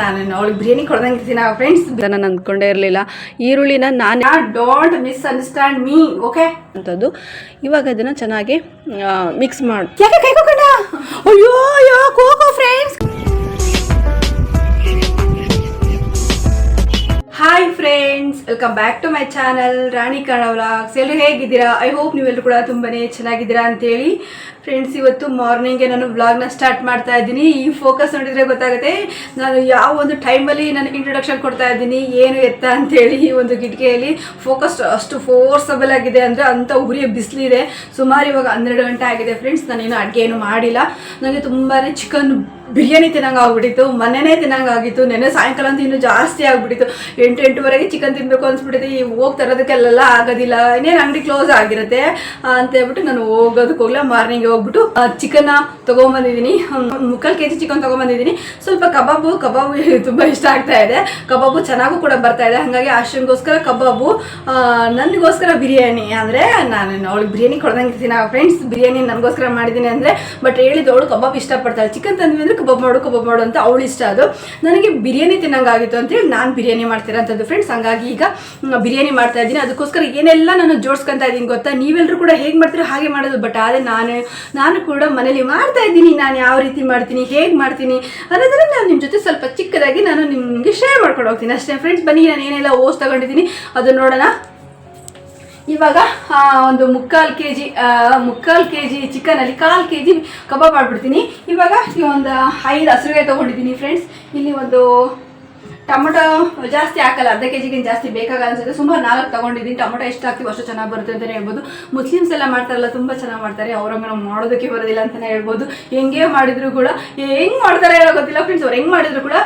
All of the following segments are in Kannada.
ನಾನು ಅವಳಿಗೆ ಬಿರಿಯಾನಿ ಕೊಡ್ದಂಗಿರ್ತೀನಿ ಫ್ರೆಂಡ್ಸ್ ನಾನು ಅಂದ್ಕೊಂಡೇ ಇರಲಿಲ್ಲ. ಈರುಳ್ಳಿನ ನಾನು don't misunderstand me okay ಅಂತದ್ದು. ಇವಾಗ ಅದನ್ನು ಚೆನ್ನಾಗಿ ಮಿಕ್ಸ್ ಮಾಡಿ. ಯಾಕೆ ಕೈ ಕೊಕೊಂಡ ಅಯ್ಯೋ ಅಯ್ಯೋ cocoa friends hi friends welcome back to my channel Rani ಕಣ ವ್ಲಾಗ್ಸ್ ಎಲ್ಲರೂ ಹೇಗಿದ್ದೀರಾ? ಐ ಹೋಪ್ ನೀವೆಲ್ಲರೂ ಕೂಡ ತುಂಬಾನೇ ಚೆನ್ನಾಗಿದ್ದೀರಾ ಅಂತೇಳಿ. ಫ್ರೆಂಡ್ಸ್ ಇವತ್ತು ಮಾರ್ನಿಂಗೆ ನಾನು ವ್ಲಾಗ್ನ ಸ್ಟಾರ್ಟ್ ಮಾಡ್ತಾ ಇದ್ದೀನಿ. ಈ ಫೋಕಸ್ ನೋಡಿದರೆ ಗೊತ್ತಾಗುತ್ತೆ, ನಾನು ಯಾವ ಒಂದು ಟೈಮಲ್ಲಿ ನಾನು ಇಂಟ್ರೊಡಕ್ಷನ್ ಕೊಡ್ತಾ ಇದ್ದೀನಿ, ಏನು ಎತ್ತ ಅಂತೇಳಿ ಈ ಒಂದು ಕಿಟಕಿಯಲ್ಲಿ. ಫೋಕಸ್ ಅಷ್ಟು ಫೋರ್ಸಬಲ್ ಆಗಿದೆ ಅಂದರೆ ಅಂಥ ಉರಿಯ ಬಿಸಿಲಿದೆ ಸುಮಾರು ಇವಾಗ ಹನ್ನೆರಡು ಗಂಟೆ ಆಗಿದೆ ಫ್ರೆಂಡ್ಸ್ ನಾನೇನು ಅಡುಗೆ ಏನು ಮಾಡಿಲ್ಲ. ನನಗೆ ತುಂಬಾ ಚಿಕನ್ ಬಿರಿಯಾನಿ ತಿನ್ನಂಗೆ ಆಗ್ಬಿಟ್ಟಿತ್ತು, ಮನೆನೇ ತಿನ್ನಂಗೆ ಆಗಿತ್ತು. ನೆನೆ ಸಾಯಂಕಾಲ ಅಂತ ಇನ್ನೂ ಜಾಸ್ತಿ ಆಗ್ಬಿಟ್ಟಿತ್ತು. ಎಂಟು ಎಂಟುವರೆಗೆ ಚಿಕನ್ ತಿನ್ನಬೇಕು ಅನ್ಸ್ಬಿಟ್ಟಿದೆ ಈ ಹೋಗಿ ತರೋದಕ್ಕೆಲ್ಲ ಆಗೋದಿಲ್ಲ, ಇನ್ನೇನು ಅಂಗಡಿ ಕ್ಲೋಸ್ ಆಗಿರುತ್ತೆ, ಅಂತ ಹೇಳ್ಬಿಟ್ಟು ನಾನು ಹೋಗೋದಕ್ಕೆ ಹೋಗ್ಲಾ ಮಾರ್ನಿಂಗ್ ಹೋಗ್ಬಿಟ್ಟು ಚಿಕನ್ನ ತೊಗೊಂಬಂದಿದ್ದೀನಿ. ಮುಕ್ಕಾಲು ಕೆ ಜಿ ಚಿಕನ್ ತೊಗೊಂಬಂದಿದ್ದೀನಿ. ಸ್ವಲ್ಪ ಕಬಾಬು ಕಬಾಬು ತುಂಬ ಇಷ್ಟ ಆಗ್ತಾ ಇದೆ. ಕಬಾಬು ಚೆನ್ನಾಗೂ ಕೂಡ ಬರ್ತಾ ಇದೆ. ಹಾಗಾಗಿ ಆಶ್ರಮಗೋಸ್ಕರ ಕಬಾಬು ನನಗೋಸ್ಕರ ಬಿರಿಯಾನಿ ಅಂದ್ರೆ ನಾನು ಅವಳಿಗೆ ಬಿರಿಯಾನಿ ಕೊಡ್ದಂಗಿರ್ತೀನಿ ಫ್ರೆಂಡ್ಸ್ ಬಿರಿಯಾನಿ ನನಗೋಸ್ಕರ ಮಾಡಿದ್ದೀನಿ ಅಂದರೆ ಬಟ್ ಹೇಳಿದ್ದು ಅವಳು ಕಬಾಬ್ ಇಷ್ಟಪಡ್ತಾಳೆ. ಚಿಕನ್ ತಂದ್ವಿ ಅಂದರೆ ಕಬಾಬ್ ಮಾಡು ಕಬಾಬ್ ಮಾಡು ಅಂತ ಅವಳು ಇಷ್ಟ. ಅದು ನನಗೆ ಬಿರಿಯಾನಿ ತಿನ್ನಂಗಾಗಿತ್ತು ಅಂತೇಳಿ ನಾನು ಬಿರಿಯಾನಿ ಮಾಡ್ತಿರೋಂಥದ್ದು ಫ್ರೆಂಡ್ಸ್ ಹಂಗಾಗಿ ಈಗ ಬಿರಿಯಾನಿ ಮಾಡ್ತಾ ಇದ್ದೀನಿ. ಅದಕ್ಕೋಸ್ಕರ ಏನೆಲ್ಲ ನಾನು ಜೋಡಿಸ್ಕೊಂತ ಇದ್ದೀನಿ ಗೊತ್ತಾ? ನೀವೆಲ್ಲರೂ ಕೂಡ ಹೇಗೆ ಮಾಡ್ತೀರೋ ಹಾಗೆ ಮಾಡೋದು. ಬಟ್ ಆದರೆ ನಾನು ನಾನು ಕೂಡ ಮನೇಲಿ ಮಾಡ್ತಾ ಇದ್ದೀನಿ, ನಾನು ಯಾವ ರೀತಿ ಮಾಡ್ತೀನಿ, ಹೇಗೆ ಮಾಡ್ತೀನಿ ಅನ್ನೋದನ್ನ ನಾನು ನಿಮ್ಮ ಜೊತೆ ಸ್ವಲ್ಪ ಚಿಕ್ಕದಾಗಿ ನಾನು ನಿಮಗೆ ಶೇರ್ ಮಾಡ್ಕೊಂಡು ಹೋಗ್ತೀನಿ. ಅಷ್ಟೇ ಫ್ರೆಂಡ್ಸ್ ಬನ್ನಿ, ನಾನು ಏನೆಲ್ಲ ಓಸ್ ತಗೊಂಡಿದ್ದೀನಿ ಅದು ನೋಡೋಣ. ಇವಾಗ ಒಂದು ಮುಕ್ಕಾಲು ಕೆ ಜಿ ಮುಕ್ಕಾಲು ಕೆ ಜಿ ಚಿಕನಲ್ಲಿ ಕಾಲು ಕೆ ಜಿ ಕಬಾಬ್ ಮಾಡಿಬಿಡ್ತೀನಿ. ಇವಾಗ ಈ ಒಂದು ಐದು ಹಸಿರುಗಾಯಿ ತೊಗೊಂಡಿದ್ದೀನಿ ಫ್ರೆಂಡ್ಸ್ ಇಲ್ಲಿ ಒಂದು ಟೊಮೊಟೊ ಜಾಸ್ತಿ ಹಾಕಲ್ಲ, ಅರ್ಧ ಕೆ ಜಿಗಿಂತ ಜಾಸ್ತಿ ಬೇಕಾಗಲ್ಲ ಅನ್ಸುತ್ತೆ. ಸುಮಾರು ನಾಲ್ಕು ತಗೊಂಡಿದ್ದೀನಿ. ಟೊಮೊಟೊ ಎಷ್ಟು ಹಾಕ್ತೀವಿ, ಅಷ್ಟು ಚೆನ್ನಾಗಿ ಬರುತ್ತೆ ಅಂತಲೇ ಹೇಳ್ಬೋದು. ಮುಸ್ಲಿಮ್ಸ್ ಎಲ್ಲ ಮಾಡ್ತಾರಲ್ಲ, ತುಂಬ ಚೆನ್ನಾಗಿ ಮಾಡ್ತಾರೆ. ಅವ್ರಂಗೆ ನಾವು ಮಾಡೋದಕ್ಕೆ ಬರೋದಿಲ್ಲ ಅಂತಲೇ ಹೇಳ್ಬೋದು. ಹೆಂಗೆ ಮಾಡಿದ್ರು ಕೂಡ ಹೆಂಗೆ ಮಾಡ್ತಾರೆ ಗೊತ್ತಿಲ್ಲ. ಫ್ರೆಂಡ್ಸ್ ಅವ್ರು ಹೆಂಗೆ ಮಾಡಿದ್ರು ಕೂಡ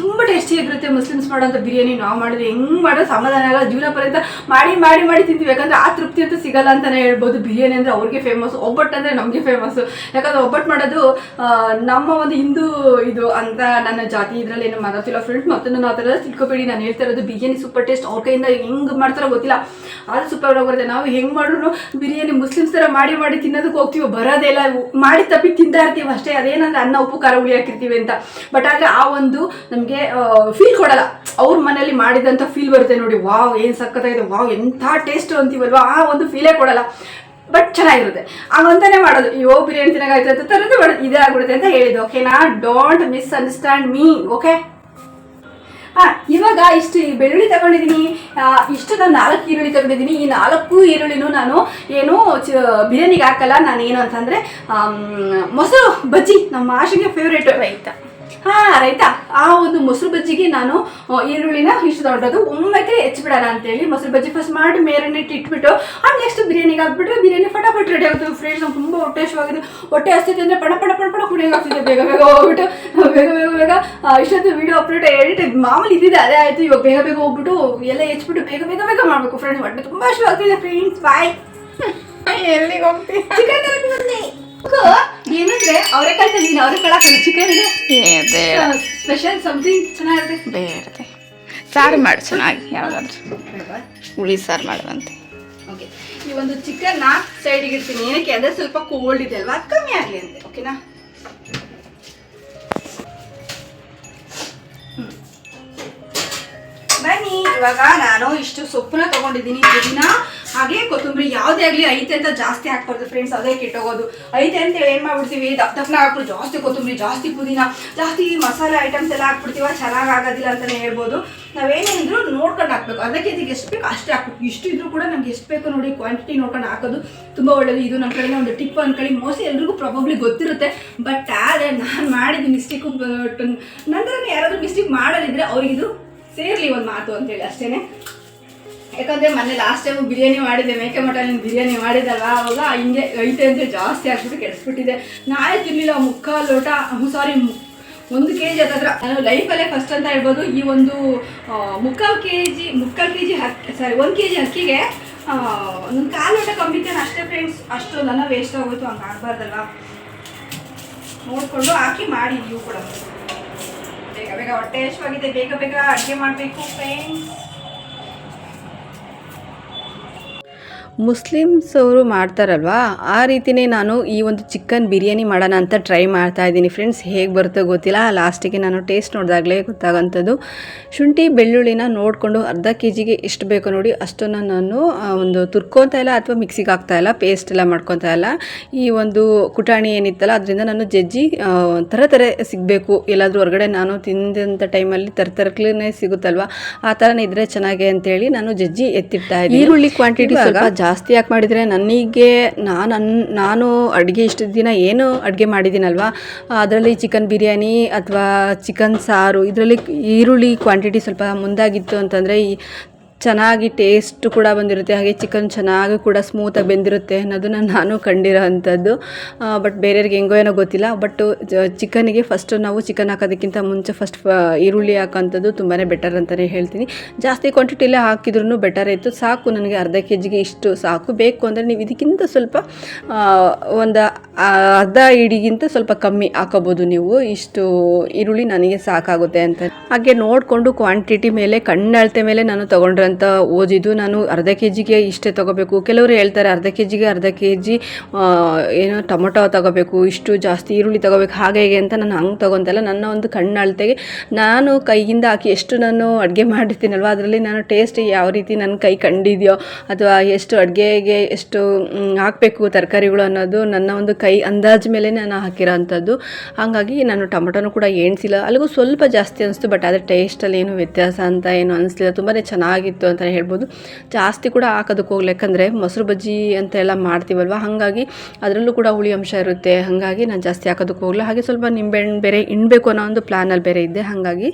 ತುಂಬ ಟೇಸ್ಟಿ ಇರುತ್ತೆ ಮುಸ್ಲಿಮ್ಸ್ ಮಾಡೋಂಥ ಬಿರಿಯಾನಿ. ನಾವು ಮಾಡಿದ್ರೆ ಹೆಂಗೆ ಮಾಡೋದು ಸಮಾಧಾನ ಆಗಲ್ಲ. ಜೀವನ ಪರ್ಯಂತ ಮಾಡಿ ಮಾಡಿ ಮಾಡಿ ತಿಂತೀವಿ. ಯಾಕಂದ್ರೆ ಆ ತೃಪ್ತಿ ಅಂತೂ ಸಿಗಲ್ಲ ಅಂತಲೇ ಹೇಳ್ಬೋದು. ಬಿರಿಯಾನಿ ಅಂದರೆ ಅವ್ರಿಗೆ ಫೇಮಸ್ ಒಬ್ಬಟ್ಟು ಅಂದರೆ ನಮಗೆ ಫೇಮಸ್ ಯಾಕಂದ್ರೆ ಒಬ್ಬಟ್ಟು ಮಾಡೋದು ನಮ್ಮ ಒಂದು ಹಿಂದೂ ಇದು ಅಂತ ನನ್ನ ಜಾತಿ ಇದರಲ್ಲಿ ಏನು ಮಾತಾಡ್ತಿಲ್ಲ ಫ್ರೆಂಡ್ಸ್ ಮತ್ತು ಆ ಥರ ತಿಳ್ಕೊಬೇಡಿ. ನಾನು ಹೇಳ್ತಾ ಇರೋದು ಬಿರಿಯಾನಿ ಸೂಪರ್ ಟೇಸ್ಟ್ ಅವ್ರ ಕೈಯಿಂದ ಹೆಂಗೆ ಮಾಡ್ತಾರೋ ಗೊತ್ತಿಲ್ಲ. ಅದು ಸೂಪರ್ ಬರುತ್ತೆ ನಾವು ಹೆಂಗೆ ಮಾಡಿದ್ರು ಬಿರಿಯಾನಿ ಮುಸ್ಲಿಮ್ಸ್ ಥರ ಮಾಡಿ ಮಾಡಿ ತಿನ್ನೋದಕ್ಕೆ ಹೋಗ್ತೀವಿ ಇಲ್ಲ. ಮಾಡಿ ತಪ್ಪಿ ತಿಂತಾ ಇರ್ತೀವಿ ಅಷ್ಟೇ. ಅದೇನಂದ್ರೆ ಅನ್ನ, ಉಪ್ಪು, ಖಾರ ಹುಳಿ ಹಾಕಿರ್ತೀವಿ ಅಂತ. ಬಟ್ ಆದರೆ ಆ ಒಂದು ನಮಗೆ ಫೀಲ್ ಕೊಡಲ್ಲ. ಅವ್ರ ಮನೇಲಿ ಮಾಡಿದಂಥ ಫೀಲ್ ಬರುತ್ತೆ ನೋಡಿ. ವಾವ್, ಏನು ಸಕ್ಕತ್ತಾಗಿದೆ ವಾವ್, ಎಂಥ ಟೇಸ್ಟ್ ಅಂತೀವಲ್ವಾ? ಆ ಒಂದು ಫೀಲೇ ಕೊಡಲ್ಲ. ಬಟ್ ಚೆನ್ನಾಗಿರುತ್ತೆ. ಹಾಗಂತಾನೆ ಮಾಡೋದು. ಯೋ ಬಿರಿಯಾನಿ ತಿನ್ನಾಗಾಯ್ತು ಅಂತ ತರದ್ದು ಮಾಡೋದು. ಇದೇ ಆಗ್ಬಿಡುತ್ತೆ ಅಂತ ಹೇಳಿದ್ದು. ಓಕೆನಾ don't misunderstand me okay ಹಾ, ಇವಾಗ ಇಷ್ಟು ಬೆಳ್ಳುಳ್ಳಿ ತಗೊಂಡಿದ್ದೀನಿ. ಇಷ್ಟು ನಾನು ನಾಲ್ಕು ಈರುಳ್ಳಿ ತಗೊಂಡಿದ್ದೀನಿ. ಈ ನಾಲ್ಕು ಈರುಳ್ಳಿನೂ ನಾನು ಏನು ಬಿರಿಯಾನಿಗೆ ಹಾಕಲ್ಲ. ನಾನು ಏನು ಅಂತಂದರೆ ಮೊಸರು ಬಜ್ಜಿ, ನಮ್ಮ ಆಶೆಗೆ ಫೇವ್ರೇಟ್ ರೈತ. ಹಾಂ ರೈತಾ. ಆ ಒಂದು ಮೊಸರು ಬಜ್ಜಿಗೆ ನಾನು ಈರುಳ್ಳಿನ ಇಷ್ಟು ದೊಡ್ಡದು ಒಮ್ಮೆಗೆ ಹೆಚ್ಚಿಬಿಡೋಣ ಅಂತೇಳಿ ಮೊಸರು ಬಜ್ಜಿ ಫಸ್ಟ್ ಮಾಡಿ ಮೇರಿನೇಟ್ ಇಟ್ಬಿಟ್ಟು ಆಮೇಲೆ ನೆಕ್ಸ್ಟ್ ಬಿರಿಯಾನಿಗೆ ಹಾಕ್ಬಿಟ್ರೆ ಬಿರಿಯಾನಿ ಫಟಾಫಟ್ ರೆಡಿ ಆಗುತ್ತೆ. ಫ್ರೆಂಡ್ಸ್ ನಮ್ಗೆ ತುಂಬ ಹೊಟ್ಟೆ ಆಗಿದೆ ಹೊಟ್ಟೆ ಹಸ್ತಿದೆ ಅಂದರೆ ಪಡ ಪಡ ಪಡ ಪಡ ಕುಡಿಯೋಕೆ ಆಗ್ತಿದೆ. ಬೇಗ ಬೇಗ ಹೋಗ್ಬಿಟ್ಟು ಬೇಗ ಬೇಗ ಬೇಗ ಇಷ್ಟೊತ್ತು ವಿಡಿಯೋ ಅಪ್ಲೋಡ್ ಎಡಿಟ್ ಮಾಮೂಲಿ ಇದ್ದಿದೆ ಅದೇ ಆಯಿತು. ಇವಾಗ ಬೇಗ ಬೇಗ ಹೋಗ್ಬಿಟ್ಟು ಎಲ್ಲ ಹೆಚ್ಚಿಬಿಟ್ಟು ಬೇಗ ಬೇಗ ಬೇಗ ಮಾಡಬೇಕು. ಫ್ರೆಂಡ್ಸ್ ಹೊಟ್ಟೆ ತುಂಬ ಹಸಿವಾಗ್ತಿದೆ ಫ್ರೆಂಡ್ಸ್ ಬಾಯ್ ಎಲ್ಲಿಗೆ ಹೋಗ್ತೀನಿ ಚಿಕನ್ ಏನಂದ್ರೆ ಅವರೆಕಾಳು ತಂದಿದ್ದೀನಿ ಅವರೆಕಾಳು ಹಾಕಲ್ಲ ಚಿಕನ್ ಸ್ಪೆಷಲ್ ಸಮಥಿಂಗ್ ಚೆನ್ನಾಗಿರುತ್ತೆ ಬೇಡ. ಸಾರು ಮಾಡು ಚೆನ್ನಾಗಿ ಯಾವಾಗಾದ್ರೂ ಹುಳಿ ಸಾರು ಮಾಡುವಂತೆ. ಓಕೆ ಈ ಒಂದು ಚಿಕನ್ನ ಸೈಡಿಗೆ ಇಡ್ತೀನಿ. ಏನಕ್ಕೆ ಅಂದರೆ ಸ್ವಲ್ಪ ಕೋಲ್ಡ್ ಇದೆ ಅಲ್ವಾ? ಅದು ಕಮ್ಮಿ ಆಗಲಿ ಅಂತೆ. ಓಕೆನಾ ಬನ್ನಿ. ಇವಾಗ ನಾನು ಇಷ್ಟು ಸೊಪ್ಪನ್ನ ತಗೊಂಡಿದ್ದೀನಿ. ಪುದೀನ, ಹಾಗೆ ಕೊತ್ತಂಬರಿ ಯಾವುದೇ ಆಗಲಿ ಐತೆ ಅಂತ ಜಾಸ್ತಿ ಹಾಕ್ಬಾರ್ದು ಫ್ರೆಂಡ್ಸ್ ಅದೇ ಕೆಟ್ಟೋಗೋದು. ಐತೆ ಅಂತ ಏನು ಮಾಡ್ಬಿಡ್ತೀವಿ? ದಪ್ಪ ದಪ್ಪನ ಹಾಕ್ಬಿಟ್ಟು ಜಾಸ್ತಿ ಕೊತ್ತಂಬರಿ, ಜಾಸ್ತಿ ಪುದೀನ, ಜಾಸ್ತಿ ಮಸಾಲೆ ಐಟಮ್ಸ್ ಎಲ್ಲ ಹಾಕ್ಬಿಡ್ತೀವ? ಚೆನ್ನಾಗಿ ಆಗೋದಿಲ್ಲ ಅಂತಲೇ ಹೇಳ್ಬೋದು. ನಾವೇನೇನಿದ್ರು ನೋಡ್ಕೊಂಡು ಹಾಕ್ಬೇಕು. ಅದಕ್ಕೆ ಇದಕ್ಕೆ ಎಷ್ಟು ಬೇಕು ಅಷ್ಟೇ ಹಾಕ್ಬೇಕು. ಇಷ್ಟು ಇದ್ರೂ ಕೂಡ ನಮ್ಗೆ ಎಷ್ಟು ಬೇಕು ನೋಡಿ ಕ್ವಾಂಟಿಟಿ ನೋಡ್ಕೊಂಡು ಹಾಕೋದು ತುಂಬ ಒಳ್ಳೆಯದು ಇದು ನಮ್ಮ ಕಡೆಯಿಂದ ಒಂದು ಟಿಪ್ ಅನ್ಕೊಳ್ಳಿ. ಮೋಸ್ಟ್ಲಿ ಎಲ್ರಿಗೂ ಪ್ರಾಬಬ್ಲಿ ಗೊತ್ತಿರುತ್ತೆ. ಬಟ್ ಆದರೆ ನಾನು ಮಾಡಿದ ಮಿಸ್ಟೇಕು ನಂತರ ಯಾರಾದರೂ ಮಿಸ್ಟೇಕ್ ಮಾಡೋದಿದ್ರೆ ಅವ್ರಿಗಿದು ಸೇರ್ಲಿ ಒಂದು ಮಾತು ಅಂತೇಳಿ ಅಷ್ಟೇನೆ. ಯಾಕಂದ್ರೆ ಮೊನ್ನೆ ಲಾಸ್ಟ್ ಟೈಮ್ ಬಿರಿಯಾನಿ ಮಾಡಿದ್ದೆ, ಮೇಕೆ ಮಟನ್ ಬಿರಿಯಾನಿ ಮಾಡಿದಲ್ವ? ಅವಾಗ ಹಿಂಗೆ ಐತೆ ಅಂತ ಜಾಸ್ತಿ ಆಗ್ಬಿಟ್ಟು ಕೆಡಿಸ್ಬಿಟ್ಟಿದೆ. ನಾಳೆ ತಿನ್ನಲಿಲ್ಲ ಮುಕ್ಕಾಲು ಲೋಟ. ಸಾರಿ ಒಂದು ಕೆ ಜಿ ಅದ್ರ ನಾನು ಲೈಫಲ್ಲೇ ಫಸ್ಟ್ ಅಂತ ಹೇಳ್ಬೋದು, ಈ ಒಂದು ಮುಕ್ಕಾಲ್ ಕೆ ಜಿ ಮುಕ್ಕಾಲು ಕೆ ಜಿ ಹಕ್ಕಿ ಸಾರಿ ಒಂದು ಕೆ ಜಿ ಹಕ್ಕಿಗೆ ಒಂದು ಕಾಲು ಲೋಟ ಕಂಬಿತೇನೆ ಅಷ್ಟೇ ಫ್ರೆಂಡ್ಸ್ ಅಷ್ಟು ನನ್ನ ವೇಸ್ಟ್ ಆಗೋಯ್ತು, ಹಂಗೆ ಆಗಬಾರ್ದಲ್ಲ ನೋಡಿಕೊಂಡು ಹಾಕಿ ಮಾಡಿ ನೀವು ಕೂಡ. ಬೇಗ ಬೇಗ ಹೊಟ್ಟೆ ಹಸಿವಾಗಿದೆ ಬೇಗ ಬೇಗ ಅಡುಗೆ ಮಾಡಬೇಕು ಫ್ರೆಂಡ್ಸ್ ಮುಸ್ಲಿಮ್ಸ್ ಅವರು ಮಾಡ್ತಾರಲ್ವಾ? ಆ ರೀತಿಯೇ ನಾನು ಈ ಒಂದು ಚಿಕನ್ ಬಿರಿಯಾನಿ ಮಾಡೋಣ ಅಂತ ಟ್ರೈ ಮಾಡ್ತಾ ಇದ್ದೀನಿ ಫ್ರೆಂಡ್ಸ್. ಹೇಗೆ ಬರುತ್ತೋ ಗೊತ್ತಿಲ್ಲ. ಲಾಸ್ಟಿಗೆ ನಾನು ಟೇಸ್ಟ್ ನೋಡಿದಾಗಲೇ ಗೊತ್ತಾಗೋಂಥದ್ದು. ಶುಂಠಿ ಬೆಳ್ಳುಳ್ಳಿನ ನೋಡಿಕೊಂಡು ಅರ್ಧ ಕೆ ಜಿಗೆ ಎಷ್ಟು ಬೇಕೋ ನೋಡಿ ಅಷ್ಟನ್ನು ನಾನು ಒಂದು ತುರ್ಕೊತಾ ಇಲ್ಲ ಅಥವಾ ಮಿಕ್ಸಿಗೆ ಹಾಕ್ತಾ ಇಲ್ಲ ಪೇಸ್ಟ್ ಎಲ್ಲ ಮಾಡ್ಕೊತಾ ಇಲ್ಲ. ಈ ಒಂದು ಕುಟಾಣಿ ಏನಿತ್ತಲ್ಲ ಅದರಿಂದ ನಾನು ಜಜ್ಜಿ ಥರ ಥರ ಸಿಗಬೇಕು. ಎಲ್ಲಾದರೂ ಹೊರಗಡೆ ನಾನು ತಿಂದಂಥ ಟೈಮಲ್ಲಿ ತರತರಕ್ಲೇ ಸಿಗುತ್ತಲ್ವಾ? ಆ ಥರನೇ ಇದ್ದರೆ ಚೆನ್ನಾಗೆ ಅಂತೇಳಿ ನಾನು ಜಜ್ಜಿ ಎತ್ತಿಡ್ತಾ ಇದ್ದೀನಿ. ಈರುಳ್ಳಿ ಕ್ವಾಂಟಿಟಿ ಸ್ವಲ್ಪ ಜಾಸ್ತಿ ಯಾಕೆ ಮಾಡಿದರೆ ನನಗೆ ನಾನು ಅನ್ ನಾನು ಅಡುಗೆ ಇಷ್ಟು ದಿನ ಏನು ಅಡುಗೆ ಮಾಡಿದ್ದೀನಲ್ವ? ಅದರಲ್ಲಿ ಚಿಕನ್ ಬಿರಿಯಾನಿ ಅಥವಾ ಚಿಕನ್ ಸಾರು, ಇದರಲ್ಲಿ ಈರುಳ್ಳಿ ಕ್ವಾಂಟಿಟಿ ಸ್ವಲ್ಪ ಮುಂದಾಗಿತ್ತು ಅಂತಂದರೆ ಈ ಚೆನ್ನಾಗಿ ಟೇಸ್ಟ್ ಕೂಡ ಬಂದಿರುತ್ತೆ. ಹಾಗೆ ಚಿಕನ್ ಚೆನ್ನಾಗಿ ಕೂಡ ಸ್ಮೂತಾಗಿ ಬೆಂದಿರುತ್ತೆ ಅನ್ನೋದನ್ನ ನಾನು ಕಂಡಿರೋ ಅಂಥದ್ದು. ಬಟ್ ಬೇರೆಯವ್ರಿಗೆ ಹೆಂಗೋ ಏನೋ ಗೊತ್ತಿಲ್ಲ. ಬಟ್ ಚಿಕನಿಗೆ ಫಸ್ಟು ನಾವು ಚಿಕನ್ ಹಾಕೋದಕ್ಕಿಂತ ಮುಂಚೆ ಫಸ್ಟ್ ಈರುಳ್ಳಿ ಹಾಕೋಂಥದ್ದು ತುಂಬಾ ಬೆಟರ್ ಅಂತಲೇ ಹೇಳ್ತೀನಿ. ಜಾಸ್ತಿ ಕ್ವಾಂಟಿಟಿಲೇ ಹಾಕಿದ್ರೂ ಬೆಟರ್ ಇತ್ತು. ಸಾಕು ನನಗೆ ಅರ್ಧ ಕೆ ಜಿಗೆ ಇಷ್ಟು ಸಾಕು. ಬೇಕು ಅಂದರೆ ನೀವು ಇದಕ್ಕಿಂತ ಸ್ವಲ್ಪ ಒಂದು ಅರ್ಧ ಇಡಿಗಿಂತ ಸ್ವಲ್ಪ ಕಮ್ಮಿ ಹಾಕೋಬೋದು ನೀವು. ಇಷ್ಟು ಈರುಳ್ಳಿ ನನಗೆ ಸಾಕಾಗುತ್ತೆ ಅಂತ. ಹಾಗೆ ನೋಡಿಕೊಂಡು ಕ್ವಾಂಟಿಟಿ ಮೇಲೆ, ಕಣ್ಣಳತೆ ಮೇಲೆ ನಾನು ತೊಗೊಂಡ್ರಂತ ಓದಿದ್ದು ನಾನು ಅರ್ಧ ಕೆ ಜಿಗೆ ಇಷ್ಟೇ ತೊಗೋಬೇಕು. ಕೆಲವರು ಹೇಳ್ತಾರೆ ಅರ್ಧ ಕೆ ಜಿಗೆ ಅರ್ಧ ಕೆ ಜಿ ಏನೋ ಟೊಮೊಟೊ ತಗೋಬೇಕು, ಇಷ್ಟು ಜಾಸ್ತಿ ಈರುಳ್ಳಿ ತೊಗೋಬೇಕು, ಹಾಗೆ ಹೀಗೆ ಅಂತ ನಾನು ಹಂಗೆ ತೊಗೊತಲ್ಲ. ನನ್ನ ಒಂದು ಕಣ್ಣಳ್ತೆಗೆ ನಾನು ಕೈಯಿಂದ ಹಾಕಿ ಎಷ್ಟು ನಾನು ಅಡುಗೆ ಮಾಡಿರ್ತೀನಲ್ವ, ಅದರಲ್ಲಿ ನಾನು ಟೇಸ್ಟ್ ಯಾವ ರೀತಿ ನನ್ನ ಕೈ ಕಂಡಿದೆಯೋ ಅಥವಾ ಎಷ್ಟು ಅಡುಗೆಗೆ ಎಷ್ಟು ಹಾಕಬೇಕು ತರಕಾರಿಗಳು ಅನ್ನೋದು ನನ್ನ ಒಂದು ಕೈ ಅಂದಾಜು ಮೇಲೆ ನಾನು ಹಾಕಿರೋ ಅಂಥದ್ದು ಹಾಗಾಗಿ ನಾನು ಟೊಮೊಟೊನೂ ಕೂಡ ಏಣಿಸಿಲ್ಲ. ಅಲ್ಲಿಗೂ ಸ್ವಲ್ಪ ಜಾಸ್ತಿ ಅನಿಸ್ತು ಬಟ್ ಆದರೆ ಟೇಸ್ಟಲ್ಲಿ ಏನು ವ್ಯತ್ಯಾಸ ಅಂತ ಏನು ಅನಿಸ್ಲಿಲ್ಲ. ತುಂಬಾ ಚೆನ್ನಾಗಿತ್ತು ಅಂತಲೇ ಹೇಳ್ಬೋದು. ಜಾಸ್ತಿ ಕೂಡ ಹಾಕೋದಕ್ಕೆ ಹೋಗ್ಲಿ ಯಾಕಂದರೆ ಮೊಸರು ಬಜ್ಜಿ ಅಂತ ಎಲ್ಲ ಮಾಡ್ತೀವಲ್ವ? ಹಾಗಾಗಿ ಅದರಲ್ಲೂ ಕೂಡ ಹುಳಿ ಅಂಶ ಇರುತ್ತೆ. ಹಾಗಾಗಿ ನಾನು ಜಾಸ್ತಿ ಹಾಕೋದಕ್ಕೆ ಹೋಗಲ್ಲ ಹಾಗೆ ಸ್ವಲ್ಪ ನಿಂಬೆಹಣ್ಣು ಬೇರೆ ಇಣಬೇಕು ಅನ್ನೋ ಒಂದು ಪ್ಲ್ಯಾನಲ್ಲಿ ಬೇರೆ ಇದ್ದೆ. ಹಾಗಾಗಿ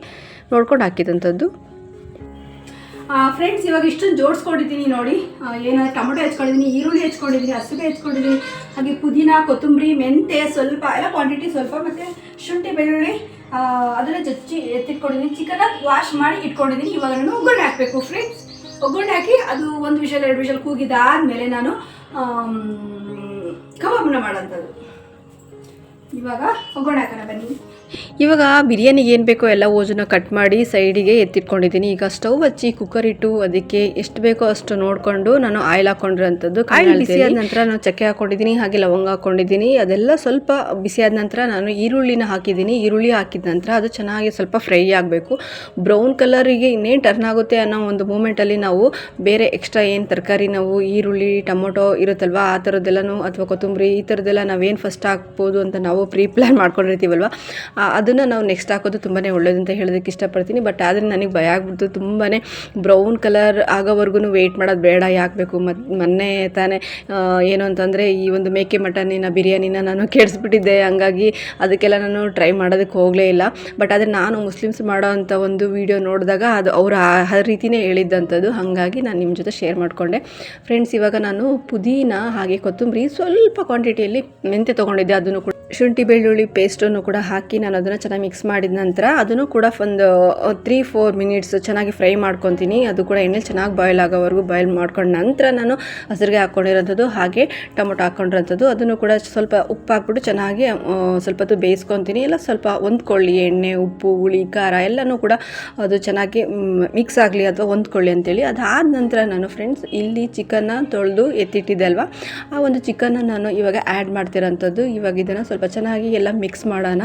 ನೋಡ್ಕೊಂಡು ಹಾಕಿದಂಥದ್ದು. ಫ್ರೆಂಡ್ಸ್ ಇವಾಗ ಇಷ್ಟೊಂದು ಜೋಡಿಸ್ಕೊಂಡಿದ್ದೀನಿ ನೋಡಿ. ಏನು ಟೊಮೆಟೊ ಹೆಚ್ಕೊಂಡಿದ್ದೀನಿ, ಈರುಳ್ಳಿ ಹೆಚ್ಕೊಂಡಿದ್ದೀನಿ ಹಸಿಗೆ ಹೆಚ್ಕೊಂಡಿದ್ದೀನಿ. ಹಾಗೆ ಪುದೀನ, ಕೊತ್ತಂಬರಿ ಮೆಂತೆ ಸ್ವಲ್ಪ, ಎಲ್ಲ ಕ್ವಾಂಟಿಟಿ ಸ್ವಲ್ಪ, ಮತ್ತು ಶುಂಠಿ, ಬೆಳ್ಳುಳ್ಳಿ ಅದನ್ನ ಜಜ್ಜಿ ಎತ್ತಿಟ್ಕೊಂಡಿದ್ದೀನಿ. ಚಿಕನ್ ವಾಶ್ ಮಾಡಿ ಇಟ್ಕೊಂಡಿದ್ದೀನಿ. ಇವಾಗ ನಾನು ಒಗ್ಗರಣೆ ಹಾಕಬೇಕು ಫ್ರೆಂಡ್ಸ್ ಒಗ್ಗರಣೆ ಹಾಕಿ ಅದು ಒಂದು ವಿಷಲ್, ಎರಡು ವಿಷಲ್ ಕೂಗಿದಾದ್ಮೇಲೆ ನಾನು ಕಬಾಬ್ನ ಮಾಡೋಂಥದ್ದು. ಇವಾಗ ಒಗ್ಗರಣೆ ಹಾಕೋಣ ಬನ್ನಿ. ಇವಾಗ ಬಿರಿಯಾನಿಗೆ ಏನು ಬೇಕೋ ಎಲ್ಲ ಓಜನ ಕಟ್ ಮಾಡಿ ಸೈಡಿಗೆ ಎತ್ತಿಟ್ಕೊಂಡಿದ್ದೀನಿ. ಈಗ ಸ್ಟವ್ ಹಚ್ಚಿ ಕುಕ್ಕರ್ ಇಟ್ಟು ಅದಕ್ಕೆ ಎಷ್ಟು ಬೇಕೋ ಅಷ್ಟು ನೋಡಿಕೊಂಡು ನಾನು ಆಯಿಲ್ ಹಾಕೊಂಡಿರೋಂಥದ್ದು ಆಯಿಲ್ ಬಿಸಿ ಆದ ನಂತರ ನಾನು ಚಕ್ಕೆ ಹಾಕೊಂಡಿದ್ದೀನಿ ಹಾಗೆ ಲವಂಗ ಹಾಕೊಂಡಿದ್ದೀನಿ. ಅದೆಲ್ಲ ಸ್ವಲ್ಪ ಬಿಸಿ ಆದ ನಂತರ ನಾನು ಈರುಳ್ಳಿನ ಹಾಕಿದ್ದೀನಿ. ಈರುಳ್ಳಿ ಹಾಕಿದ ನಂತರ ಅದು ಚೆನ್ನಾಗಿ ಸ್ವಲ್ಪ ಫ್ರೈ ಆಗಬೇಕು. ಬ್ರೌನ್ ಕಲರಿಗೆ ಇನ್ನೇನು ಟರ್ನ್ ಆಗುತ್ತೆ ಅನ್ನೋ ಒಂದು ಮೂಮೆಂಟಲ್ಲಿ ನಾವು ಬೇರೆ ಎಕ್ಸ್ಟ್ರಾ ಏನು ತರಕಾರಿ ನಾವು ಈರುಳ್ಳಿ ಟೊಮೊಟೊ ಇರುತ್ತಲ್ವ ಆ ಥರದ್ದೆಲ್ಲನೂ ಅಥವಾ ಕೊತ್ತಂಬರಿ ಈ ಥರದ್ದೆಲ್ಲ ನಾವೇನು ಫಸ್ಟ್ ಹಾಕ್ಬೋದು ಅಂತ ನಾವು ಪ್ರೀ ಪ್ಲ್ಯಾನ್ ಮಾಡ್ಕೊಂಡಿರ್ತೀವಲ್ವ? ಅದನ್ನು ನಾವು ನೆಕ್ಸ್ಟ್ ಹಾಕೋದು ತುಂಬಾ ಒಳ್ಳೇದು ಅಂತ ಹೇಳೋದಕ್ಕೆ ಇಷ್ಟಪಡ್ತೀನಿ. ಬಟ್ ಆದರೆ ನನಗೆ ಭಯ ಆಗ್ಬಿಡ್ತು. ತುಂಬಾ ಬ್ರೌನ್ ಕಲರ್ ಆಗೋವರೆಗೂ ವೆಯ್ಟ್ ಮಾಡೋದು ಬೇಡ ಯಾಕಬೇಕು ಮತ್ತು ಮೊನ್ನೆ ತಾನೇ ಏನು ಅಂತಂದರೆ ಈ ಒಂದು ಮೇಕೆ ಮಟನಿನ ಬಿರಿಯಾನಿನ ನಾನು ಕೆಡಿಸ್ಬಿಟ್ಟಿದ್ದೆ. ಹಂಗಾಗಿ ಅದಕ್ಕೆಲ್ಲ ನಾನು ಟ್ರೈ ಮಾಡೋದಕ್ಕೆ ಹೋಗಲೇ ಇಲ್ಲ. ಬಟ್ ಆದರೆ ನಾನು ಮುಸ್ಲಿಮ್ಸ್ ಮಾಡೋ ಅಂಥ ಒಂದು ವಿಡಿಯೋ ನೋಡಿದಾಗ ಅದು ಅವರು ಆ ರೀತಿಯೇ ಹೇಳಿದ್ದಂಥದ್ದು ಹಾಗಾಗಿ ನಾನು ನಿಮ್ಮ ಜೊತೆ ಶೇರ್ ಮಾಡಿಕೊಂಡೆ. ಫ್ರೆಂಡ್ಸ್ ಇವಾಗ ನಾನು ಪುದೀನ ಹಾಗೆ ಕೊತ್ತಂಬರಿ ಸ್ವಲ್ಪ ಕ್ವಾಂಟಿಟಿಯಲ್ಲಿ ಮೆಂತೆ ತೊಗೊಂಡಿದ್ದೆ. ಅದನ್ನು ಕೂಡ ಶುಂಠಿ ಬೆಳ್ಳುಳ್ಳಿ ಪೇಸ್ಟನ್ನು ಕೂಡ ಹಾಕಿ ನಾನು ಅದನ್ನು ಚೆನ್ನಾಗಿ ಮಿಕ್ಸ್ ಮಾಡಿದ ನಂತರ ಅದನ್ನು ಕೂಡ ಒಂದು ತ್ರೀ ಫೋರ್ ಮಿನಿಟ್ಸ್ ಚೆನ್ನಾಗಿ ಫ್ರೈ ಮಾಡ್ಕೊತೀನಿ. ಅದು ಕೂಡ ಎಣ್ಣೆ ಚೆನ್ನಾಗಿ ಬಾಯ್ಲ್ ಆಗೋವರೆಗೂ ಬಾಯ್ಲ್ ಮಾಡ್ಕೊಂಡ ನಂತರ ನಾನು ಹಸಿರಿಗೆ ಹಾಕ್ಕೊಂಡಿರೋಂಥದ್ದು ಹಾಗೆ ಟೊಮೊಟೊ ಹಾಕ್ಕೊಂಡಿರೋಂಥದ್ದು ಅದನ್ನು ಕೂಡ ಸ್ವಲ್ಪ ಉಪ್ಪು ಹಾಕ್ಬಿಟ್ಟು ಚೆನ್ನಾಗಿ ಸ್ವಲ್ಪ ಹೊತ್ತು ಬೇಯಿಸ್ಕೊತೀನಿ. ಎಲ್ಲ ಸ್ವಲ್ಪ ಹೊಂದ್ಕೊಳ್ಳಿ. ಎಣ್ಣೆ, ಉಪ್ಪು, ಹುಳಿ, ಖಾರ ಎಲ್ಲನೂ ಕೂಡ ಅದು ಚೆನ್ನಾಗಿ ಮಿಕ್ಸ್ ಆಗಲಿ ಅಥವಾ ಹೊಂದ್ಕೊಳ್ಳಿ ಅಂತೇಳಿ. ಅದಾದ ನಂತರ ನಾನು ಫ್ರೆಂಡ್ಸ್ ಇಲ್ಲಿ ಚಿಕನ್ನ ತೊಳೆದು ಎತ್ತಿಟ್ಟಿದ್ದೆ ಅಲ್ವಾ? ಆ ಒಂದು ಚಿಕನ್ನ ನಾನು ಇವಾಗ ಆ್ಯಡ್ ಮಾಡ್ತಿರೋಂಥದ್ದು. ಇವಾಗ ಇದನ್ನು ಸ್ವಲ್ಪ ಚೆನ್ನಾಗಿ ಎಲ್ಲ ಮಿಕ್ಸ್ ಮಾಡೋಣ.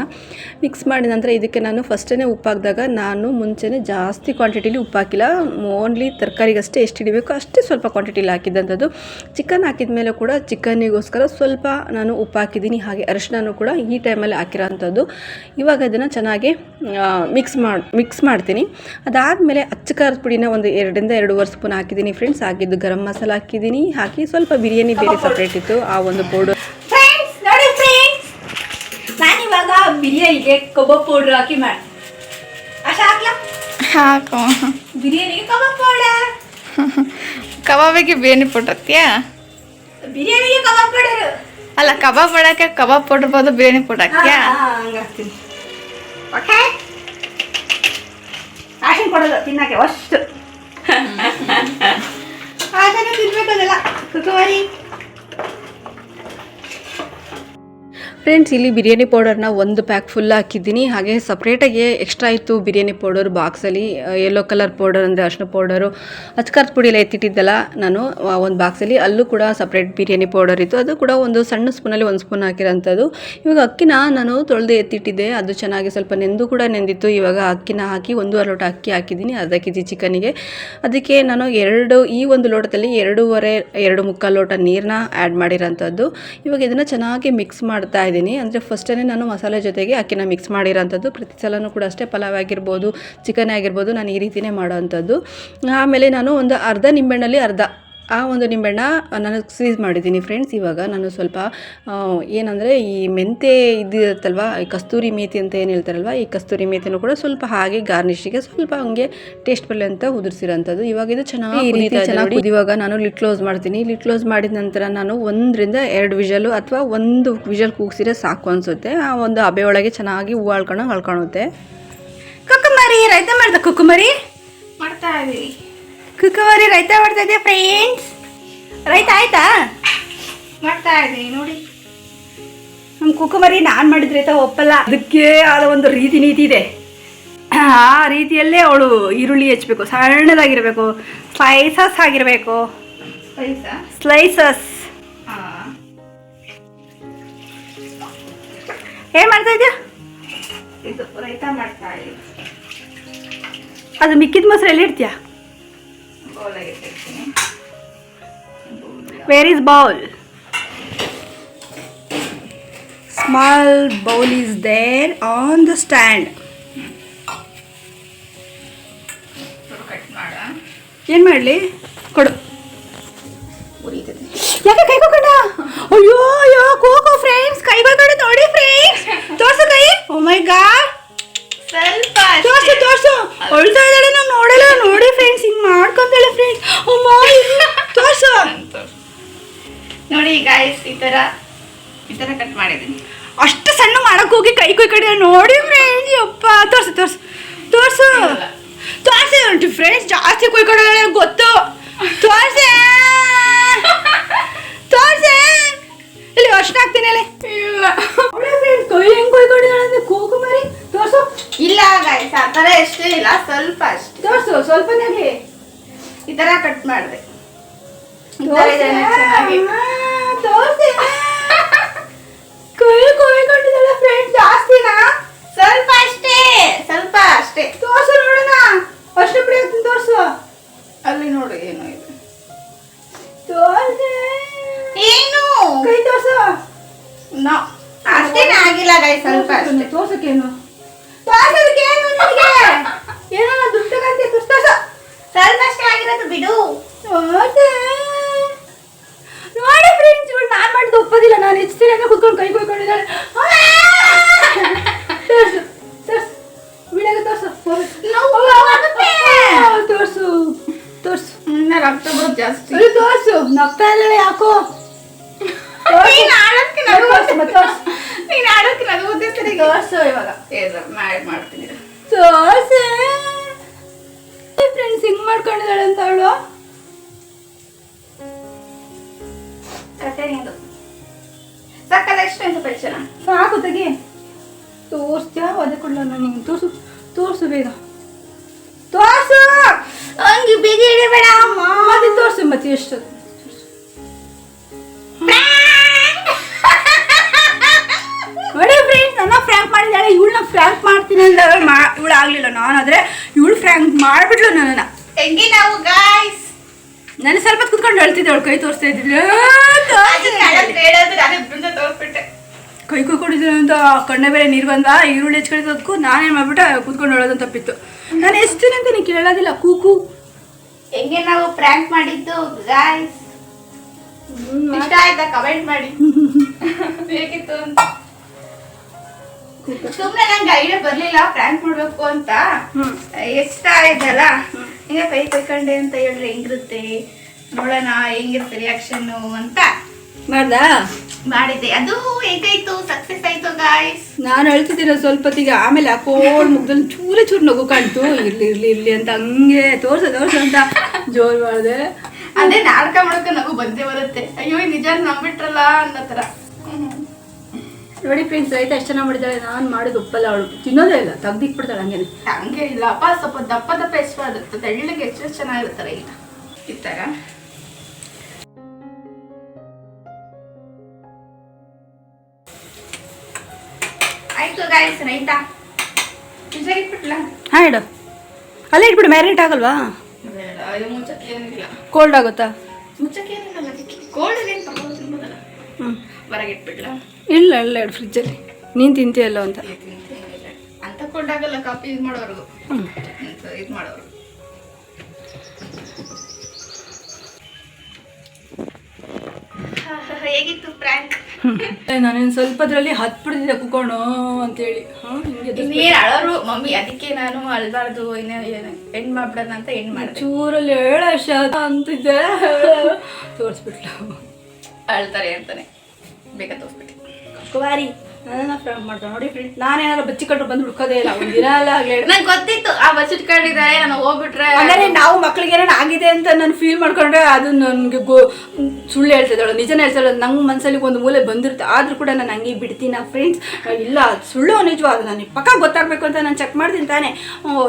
ಮಿಕ್ಸ್ ಮಾಡಿದ ನಂತರ ಇದಕ್ಕೆ ನಾನು ಫಸ್ಟೇ ಉಪ್ಪು ಹಾಕಿದಾಗ ನಾನು ಮುಂಚೆನೇ ಜಾಸ್ತಿ ಕ್ವಾಂಟಿಟಿಲಿ ಉಪ್ಪು ಹಾಕಿಲ್ಲ ಓನ್ಲಿ ತರಕಾರಿಗಷ್ಟೇ ಎಷ್ಟು ಹಿಡಿಬೇಕು ಅಷ್ಟೇ ಸ್ವಲ್ಪ ಕ್ವಾಂಟಿಟಿಲಿ ಹಾಕಿದ್ದಂಥದ್ದು ಚಿಕನ್ ಹಾಕಿದ ಮೇಲೆ ಕೂಡ ಚಿಕನ್ನಿಗೋಸ್ಕರ ಸ್ವಲ್ಪ ನಾನು ಉಪ್ಪು ಹಾಕಿದ್ದೀನಿ ಹಾಗೆ ಅರಿಶಿನೂ ಕೂಡ ಈ ಟೈಮಲ್ಲಿ ಹಾಕಿರೋಂಥದ್ದು. ಇವಾಗ ಅದನ್ನು ಚೆನ್ನಾಗಿ ಮಿಕ್ಸ್ ಮಾಡಿ ಮಿಕ್ಸ್ ಮಾಡ್ತೀನಿ. ಅದಾದಮೇಲೆ ಅಚ್ಚ ಖಾರದ ಪುಡಿನ ಒಂದು ಎರಡರಿಂದ ಎರಡೂವರೆ ಸ್ಪೂನ್ ಹಾಕಿದ್ದೀನಿ ಫ್ರೆಂಡ್ಸ್ ಹಾಕಿದ್ದು ಗರಂ ಮಸಾಲ ಹಾಕಿದ್ದೀನಿ. ಹಾಕಿ ಸ್ವಲ್ಪ ಬಿರಿಯಾನಿ ಬೇರೆ ಸಪ್ರೇಟ್ ಇತ್ತು. ಆ ಒಂದು ಪೌಡರ್ ಫ್ರೆಂಡ್ಸ್ ನೋಡಿ ಫ್ರೆಂಡ್ಸ್ ನಾನಿವಾಗ ಬಿರಿಯಾನಿಗೆ ಕಬಾಬ್ ಪೌಡರ್ ಹಾಕಿ ಮಾಡಿ ಅಷ್ಟ ಹಾಕ್ಲಾ? ಹಾಕು. ಬಿರಿಯಾನಿಗೆ ಕಬಾಬ್ ಪೌಡರ್ ಕಬಾಬಿಗೆ ಬಿರಿಯಾನಿ ಪುಟ್ಟತ್ಯಾ ಬಿರಿಯಾನಿಗೆ ಕಬಾಬ್ ಪೌಡರ್ ಅಲ್ಲ ಕಬಾಬ್ ಮಾಡಕ್ಕೆ ಕಬಾಬ್ ಪೌಡರ್ ಬದಲು ಬಿರಿಯಾನಿ ಪುಟ್ಟಕ್ಯಾ ಹಂಗೆ ಹಾಕ್ತೀನಿ. ಓಕೆ ಆಶನ್ ಕೊಡೋದು ತಿನ್ನಕ್ಕೆ ಅಷ್ಟು. ಆಶನ ತಿನ್ಬೇಕು ಅದೆಲ್ಲ. ಕುಕುವರಿ ಫ್ರೆಂಡ್ಸ್ ಇಲ್ಲಿ ಬಿರಿಯಾನಿ ಪೌಡರ್ನ ಒಂದು ಪ್ಯಾಕ್ ಫುಲ್ ಹಾಕಿದ್ದೀನಿ. ಹಾಗೆ ಸಪ್ರೇಟಾಗಿ ಎಕ್ಸ್ಟ್ರಾ ಇತ್ತು ಬಿರಿಯಾನಿ ಪೌಡರ್ ಬಾಕ್ಸಲ್ಲಿ ಯೆಲ್ಲೋ ಕಲರ್ ಪೌಡರ್ ಅಂದರೆ ಅರ್ಶಿನ ಪೌಡರು ಅಚ್ಕಾರದ ಪುಡಿ ಎಲ್ಲ ಎತ್ತಿಟ್ಟಿದ್ದಲ್ಲ ನಾನು ಒಂದು ಬಾಕ್ಸಲ್ಲಿ ಅಲ್ಲೂ. ಕೂಡ ಸಪ್ರೇಟ್ ಬಿರಿಯಾನಿ ಪೌಡರ್ ಇತ್ತು. ಅದು ಕೂಡ ಒಂದು ಸಣ್ಣ ಸ್ಪೂನಲ್ಲಿ ಒಂದು ಸ್ಪೂನ್ ಹಾಕಿರೋಂಥದ್ದು. ಇವಾಗ ಅಕ್ಕಿನ ನಾನು ತೊಳೆದು ಎತ್ತಿಟ್ಟಿದ್ದೆ. ಅದು ಚೆನ್ನಾಗಿ ಸ್ವಲ್ಪ ನೆಂದು ಕೂಡ ನೆಂದಿತ್ತು. ಇವಾಗ ಅಕ್ಕಿನ ಹಾಕಿ ಒಂದೂವರೆ ಲೋಟ ಅಕ್ಕಿ ಹಾಕಿದ್ದೀನಿ, ಅರ್ಧ ಕೆ ಜಿ ಚಿಕನಿಗೆ. ಅದಕ್ಕೆ ನಾನು ಎರಡು, ಈ ಒಂದು ಲೋಟದಲ್ಲಿ ಎರಡೂವರೆ, ಎರಡು ಮುಕ್ಕಾಲು ಲೋಟ ನೀರನ್ನ ಆ್ಯಡ್ ಮಾಡಿರೋಂಥದ್ದು. ಇವಾಗ ಇದನ್ನು ಚೆನ್ನಾಗಿ ಮಿಕ್ಸ್ ಮಾಡ್ತಾ ಅಂದರೆ ಫಸ್ಟೇ ನಾನು ಮಸಾಲೆ ಜೊತೆಗೆ ಅಕ್ಕಿನ ಮಿಕ್ಸ್ ಮಾಡಿರೋಂಥದ್ದು. ಪ್ರತಿ ಸಲನೂ ಕೂಡ ಅಷ್ಟೇ ಪಲಾವ್ ಆಗಿರ್ಬೋದು ಚಿಕನ್ ಆಗಿರ್ಬೋದು, ನಾನು ಈ ರೀತಿಯೇ ಮಾಡೋವಂಥದ್ದು ಆಮೇಲೆ ನಾನು ಒಂದು ಅರ್ಧ ನಿಂಬೆಹಣ್ಣಲ್ಲಿ ಅರ್ಧ ಆ ಒಂದು ನಿಂಬೆಹಣ್ಣ ನಾನು ಸ್ಕ್ವೀಸ್ ಮಾಡಿದ್ದೀನಿ ಫ್ರೆಂಡ್ಸ್ ಇವಾಗ ನಾನು ಸ್ವಲ್ಪ ಏನಂದರೆ ಈ ಮೆಂತೆ ಇದಿರುತ್ತಲ್ವ ಈ ಕಸ್ತೂರಿ ಮೇತಿ ಅಂತ ಏನು ಹೇಳ್ತಾರಲ್ವ ಈ ಕಸ್ತೂರಿ ಮೇತಿನೂ ಕೂಡ ಸ್ವಲ್ಪ ಹಾಗೆ ಗಾರ್ನಿಷಿಗೆ ಸ್ವಲ್ಪ ಹಂಗೆ ಟೇಸ್ಟ್ ಬರಲಿ ಅಂತ ಉದುರಿಸಿರೋಂಥದ್ದು ಇವಾಗ ಇದು ಚೆನ್ನಾಗಿ ಈ ರೀತಿ ಚೆನ್ನಾಗಿ ಇವಾಗ ನಾನು ಲಿಟ್ ಕ್ಲೋಸ್ ಮಾಡ್ತೀನಿ. ಲಿಟ್ ಕ್ಲೋಸ್ ಮಾಡಿದ ನಂತರ ನಾನು ಒಂದರಿಂದ ಎರಡು ವಿಷಲು ಅಥವಾ ಒಂದು ವಿಷಲ್ ಕೂಗಿಸಿದ್ರೆ ಸಾಕು ಅನಿಸುತ್ತೆ. ಆ ಒಂದು ಹಬೆ ಒಳಗೆ ಚೆನ್ನಾಗಿ ಹೂವು ಹಳ್ಕೊಂಡು ಹಳ್ಕೊಳುತ್ತೆ ಕುಕ್ಕುಮರಿ ರೈತ ಮಾಡ್ದ ಕುಕ್ಕುಮರಿ ಮಾಡ್ತಾ ಇದೀವಿ. ಕುಕ್ಕುಮರಿ ರೈತ ಮಾಡ್ತಾ ಇದೆಯಾ ಫ್ರೆಂಡ್ಸ್ ರೈತ ಆಯ್ತಾ? ಮಾಡ್ತಾ ಇದೆ ನೋಡಿ. ನಮ್ಮ ಕುಕ್ಕುಮರಿ ನಾನು ಮಾಡಿದ್ರೆ ರೈತ ಒಪ್ಪಲ್ಲ. ಅದಕ್ಕೆ ಆದ ಒಂದು ರೀತಿ ನೀತಿ ಇದೆ. ಆ ರೀತಿಯಲ್ಲೇ ಅವಳು ಈರುಳ್ಳಿ ಹೆಚ್ಚಬೇಕು ಸಣ್ಣದಾಗಿರಬೇಕು ಸ್ಲೈಸಸ್ ಆಗಿರಬೇಕು. ಸ್ಲೈಸಸ್ ಏನು ಮಾಡ್ತಾ ಇದೆಯಾ? ಅದು ಮಿಕ್ಕಿದ ಮೊಸರು ಎಲ್ಲಿ ಇಡ್ತೀಯಾ? ಬೌಲಾಗಿ ಇಟ್ಟಿರ್ತೀನಿ where is bowl small bowl is there on the stand cut ಮಾಡ. ಏನು ಮಾಡಲಿ? ಕೊಡು. ಉರಿತದೆ. ಯಾಕೆ ಕೈ ಕೊಕೊಂಡ ಅಯ್ಯೋ ಅಯ್ಯೋ ಕೋಕೋ ಫ್ರೆಂಡ್ಸ್ ಕೈ ಗಾಯ್ಸ್ ಈ ಥರ ಈ ಥರ ಕಟ್ ಮಾಡಿದ್ದೀನಿ. ಅಷ್ಟು ಸಣ್ಣ ಮಾಡಕ್ ಹೋಗಿ ಕೈ ಕೈ ಕಡೆ ನೋಡಿ ಫ್ರೆಂಡ್ ಅಪ್ಪ? ತೋರ್ಸು ತೋರ್ಸು ತೋರ್ಸು. ತೋರ್ಸೆ ಉಂಟು ಫ್ರೆಂಡ್ಸ್ ಜಾಸ್ತಿ ಕೈ ಕಡೆ ಗೊತ್ತು. ತೋರ್ಸೆ. ತೋರ್ಸೆ. ಇಲ್ಲಿ ಅಷ್ಟು ಹಾಕ್ತೀನಿ ಅಲ್ಲಿ. ಇಲ್ಲ. ಕೈ ಹೆಂಗ್ ಕಡೆ ಅಂದ್ರೆ ಕೂಗು ಮರಿ. ತೋರ್ಸು. ಇಲ್ಲ ಗಾಯ್ಸ್ ಆ ಥರ ಎಷ್ಟೇ ಇಲ್ಲ ಸ್ವಲ್ಪ ಅಷ್ಟು. ತೋರ್ಸು ಸ್ವಲ್ಪನೇ ಈ ಥರ ಕಟ್ ಮಾಡಿದೆ. ಚೆನ್ನಾಗಿ ತೋರ್ಸೆ. ಕೈ ಕೊಯ್ಕೊಂಡಿದ್ದಾಳೆ ಫ್ರೆಂಡ್ ಜಾಸ್ತಿನಾ? ಸ್ವಲ್ಪ ಅಷ್ಟೇ ಸ್ವಲ್ಪ ಅಷ್ಟೇ. ತೋರ್ಸು ನೋಡೋಣ. ಅಷ್ಟು ಬಿಡಿ ಹಾಕ್ತೀನಿ ತೋರ್ಸು. ಅಲ್ಲಿ ನೋಡಿ ಏನು ಇದೆ. ತೋರ್ಸೆ. ಏನು? ಕೈ ತೋರ್ಸು. ನಾ. ಅಷ್ಟೇನೇ ಆಗಿಲ್ಲ ಗಾಯ್ಸ್ ಸ್ವಲ್ಪ ಅಷ್ಟೇ. ತೋರ್ಸಕ್ಕೇನು ತೋರ್ಸೋದಕ್ಕೇನು ನಿನಗೆ? ಏನೋ ದುಷ್ಟ ದುಡ್ಡು ತಗೊಂತೀಯ ತೋರ್ಸು. ತೋರ್ಸು ಸ್ವಲ್ಪ ಅಷ್ಟೇ ಆಗಿರೋದು ಬಿಡು. ನೋಡಿ ಫ್ರೆಂಡ್ಸ್ ಇವಳು ನಾನು ಮಾಡಿದ್ದು ಒಪ್ಪೋದಿಲ್ಲ ನಾನು ಹೆಚ್ಚಿನ ಅಂದ್ರೆ ಕುತ್ಕೊಂಡು ಕೈ ಕೊಯ್ಕೊಂಡಿದ್ದಾಳೆ ತೋರ್ಸು ತೋರ್ಸು ವಿಡಿಯೋಗೆ ತೋರ್ಸು ನೋವು ಆಗುತ್ತೆ. ತೋರ್ಸು ತೋರ್ಸು ಇನ್ನ ರಕ್ತ ಬರೋದು ಜಾಸ್ತಿ ಸರಿ ತೋರ್ಸು ನಗ್ತಾ ಇದ್ದಾಳೆ ಯಾಕೋ ನೀನ್ ಆಡೋದ್ಕೆ ನಗು ತೋರ್ಸು ಮತ್ತೆ ತೋರ್ಸು ನೀನ್ ಆಡೋದ್ಕೆ ನಗು ಬರ್ತಿರ್ತಾರೆ ಈಗ. ತೋರ್ಸು ಇವಾಗ ಇಲ್ಲ, ಮಾಡಿ ಮಾಡ್ತೀನಿ ಸಾಕು ತೆಗಿ. ತೋರಿಸ್ತೀಯಾ ಅದೇ ಕೊಡ್ಲ ನನಗೆ ತೋರ್ಸು ತೋರ್ಸು ಬೇಗ. ತೋರ್ಸು! ಹಂಗೆ ಬೇಗ ಇಡಬೇಡ ಅಮ್ಮ ಮತ್ತೆ ತೋರ್ಸು ಮತ್ತೆ ಎಷ್ಟು. ಮಾಡಿದ್ದಾಳೆ. ಇವಳನ್ನ ಫ್ರ್ಯಾಂಕ್ ಮಾಡ್ತೀನಿ ಅಂದ್ರೆ ಮಾ ಇವಳು ಆಗ್ಲಿಲ್ಲ ನಾನಾದ್ರೆ ಇವಳು ಫ್ರ್ಯಾಂಕ್ ಮಾಡ್ಬಿಟ್ಲು ನನ್ನನ್ನ. ಹೆಂಗೆ ನಾವು ಗಾಯ್ಸ್ ನಾನು ಸ್ವಲ್ಪ ಕುತ್ಕೊಂಡು ಹೇಳ್ತಿದ್ದೆ ಅವಳು ಕೈ ತೋರಿಸ್ತಾ ಇದ್ದಿಲ್ಲ ಕೈ ಅಂತ ಕಣ್ಣ ಬೇರೆ ನೀರು ಬಂದ ಈರುಳ್ಳಿ ನಾನು ನಾನೇನು ಮಾಡ್ಬಿಟ್ಟು ಕೂತ್ಕೊಂಡು ಹೇಳೋದಂತ ತಪ್ಪಿತ್ತು ನಾನು ಎಷ್ಟು ದಿನ ಅಂತ ನೀನು ಕೇಳೋದಿಲ್ಲ ಕೂಕು ಹೆಂಗೆ ನಾವು ಪ್ರ್ಯಾಂಕ್ ಮಾಡಿದ್ದು ಗಾಯ್ಸ್ ಇಷ್ಟ ಆಯ್ತಾ ಕಮೆಂಟ್ ಮಾಡಿ? ಹೇಗಿತ್ತು ಅಂತ? ಸುಮ್ಮನೆ ನಂಗೆ ಐಡಿಯಾ ಬರ್ಲಿಲ್ಲ ಪ್ರ್ಯಾಂಕ್ ಮಾಡ್ಬೇಕು ಅಂತ. ಎಷ್ಟ ಇಷ್ಟ ಆಯ್ತಲ್ಲ ಹಿಂಗೆ ಕೈ ಕೈಕೊಂಡೆ ಅಂತ ಹೇಳಿದ್ರೆ ಹೆಂಗಿರುತ್ತೆ? ನೋಡೋಣ ಹೆಂಗಿರುತ್ತೆ ರಿಯಾಕ್ಷನ್ ಅಂತ. ಮಾಡ್ದಾ? ಮಾಡಿದ್ದೆ. ಅದು ಹೇಗಾಯ್ತು? ಸಕ್ಸಸ್ ಆಯ್ತು ಗಾಯ್ಸ್ ನಾನು ಅಳ್ತಿದ್ದೀರ ಸ್ವಲ್ಪ ಹೊತ್ತಿಗೆ ಆಮೇಲೆ ಆ ಕೋಡ್ ಮುಗ್ದಲ್ಲಿ ಚೂರ ಚೂರು ನಗು ಕಾಣ್ತು. ಇರ್ಲಿ ಇರ್ಲಿ ಇರ್ಲಿ ಅಂತ ಹಂಗೆ ತೋರ್ಸ ತೋರ್ಸ ಅಂತ ಜೋರ್ ಮಾಡಿದೆ. ಅದೇ ನಾಟಕ ಮಾಡಕ್ಕೆ ನಗು ಬಂದೇ ಬರುತ್ತೆ. ಅಯ್ಯೋ ನಿಜ ನಂಬಿಟ್ರಲ್ಲ ಅನ್ನೋ ಥರ. ನೋಡಿ ಫ್ರೆಂಡ್ಸ್ ರೈತ ಎಷ್ಟು ಚೆನ್ನಾಗಿ ಮಾಡಿದ್ದಾಳೆ. ನಾನು ಮಾಡಿದ ಉಪ್ಪಲ್ಲ ಅವಳು. ತಿನ್ನೋದೇ ಇಲ್ಲ ತೆಗ್ದಿಕ್ಬಿಡ್ತಾಳೆ ಹಂಗೆ ಹಂಗೆ ಇಲ್ಲ. ಅಪ್ಪ ಸ್ವಲ್ಪ ದಪ್ಪ ದಪ್ಪ ಎಷ್ಟು ಆಗುತ್ತೆ. ತೆಳ್ಳಗೆ ಎಷ್ಟು ಚೆನ್ನಾಗಿರ್ತಾರೆ ಈಗ ಈ ಥರ. ಆಯ್ತು ಗಾಯಸ್ ರೈತಾ. ಹಾಂ ಇಡು. ಅಲ್ಲೇ ಇಟ್ಬಿಡು ಮ್ಯಾರಿನೇಟ್ ಆಗಲ್ವಾ? ಕೋಲ್ಡ್ ಆಗುತ್ತಾ? ಇಲ್ಲ ಇಲ್ಲ ಇಡು ಫ್ರಿಜ್ಜಲ್ಲಿ ನೀನು ತಿಂತೀಯಲ್ಲ ಅಂತ. ಅಂತ ಕೋಲ್ಡ್ ಆಗಲ್ಲ ಕಾಫಿ ಇದು ಮಾಡೋರು ಹ್ಞೂ ಇದು ಮಾಡೋರು ಹೇಗಿತ್ತು ಪ್ರ್ಯಾಂಕ್ ನಾನೇನು ಸ್ವಲ್ಪದ್ರಲ್ಲಿ ಹತ್ಬಿಡ್ತಿದ್ದೆ ಕುತ್ಕೊಂಡು ಅಂತೇಳಿ. ಅಂತ ಹೇಳಿ ಅಳೋರು ಮಮ್ಮಿ ಅದಕ್ಕೆ ನಾನು ಅಳ್ಬಾರ್ದು ಇನ್ನೇ ಎಂಡ್ ಮಾಡ್ಬಿಡೋಣ ಅಂತ ಎಂಡ್ ಮಾಡಿ ಚೂರಲ್ಲಿ ಹೇಳ ಅಂತ ಅಂತಿದ್ದೆ. ತೋರಿಸ್ಬಿಟ್ಲು. ಅಳ್ತಾರೆ ಅಂತಾನೆ. ಬೇಗ ತೋರಿಸ್ಬಿಟ್ಟು ಕುಮಾರಿ ನನ್ನ ಫ್ರೆಂಡ್ ಮಾಡ್ತಾಳೆ ನೋಡಿ ಫ್ರೆಂಡ್ ನಾನೇನಾದ್ರು ಬಚ್ಚಿಕೊಂಡ್ರು ಬಂದು ಹುಡ್ಕೋದೇ ಇಲ್ಲ. ಒಂದು ದಿನ ಎಲ್ಲ ಆಗಲೇ ನಂಗೆ ಗೊತ್ತಿತ್ತು ಆ ಇಟ್ಕೊಂಡಿದ್ದಾರೆ ನಾನು ಹೋಗ್ಬಿಟ್ರೆ. ಅಂದರೆ ನಾವು ಮಕ್ಳಿಗೆ ಏನಾರು ಆಗಿದೆ ಅಂತ ನಾನು ಫೀಲ್ ಮಾಡ್ಕೊಂಡ್ರೆ ಅದು ನನಗೆ ಗೋ ಸುಳ್ಳು ಹೇಳ್ತಿದ್ದಾಳು ನಿಜನೇ ಹೇಳ್ತಾಳೆ ನಂಗೆ ಮನಸ್ಸಲ್ಲಿ ಒಂದು ಮೂಲೆ ಬಂದಿರುತ್ತೆ. ಆದರೂ ಕೂಡ ನಾನು ಹಂಗೆ ಬಿಡ್ತೀನಿ ಫ್ರೆಂಡ್ಸ್ ಇಲ್ಲ ಅದು ಸುಳ್ಳು ನಿಜವಾದ ನನಗೆ ಪಕ್ಕ ಗೊತ್ತಾಗಬೇಕು ಅಂತ ನಾನು ಚೆಕ್ ಮಾಡ್ತೀನಿ ತಾನೆ.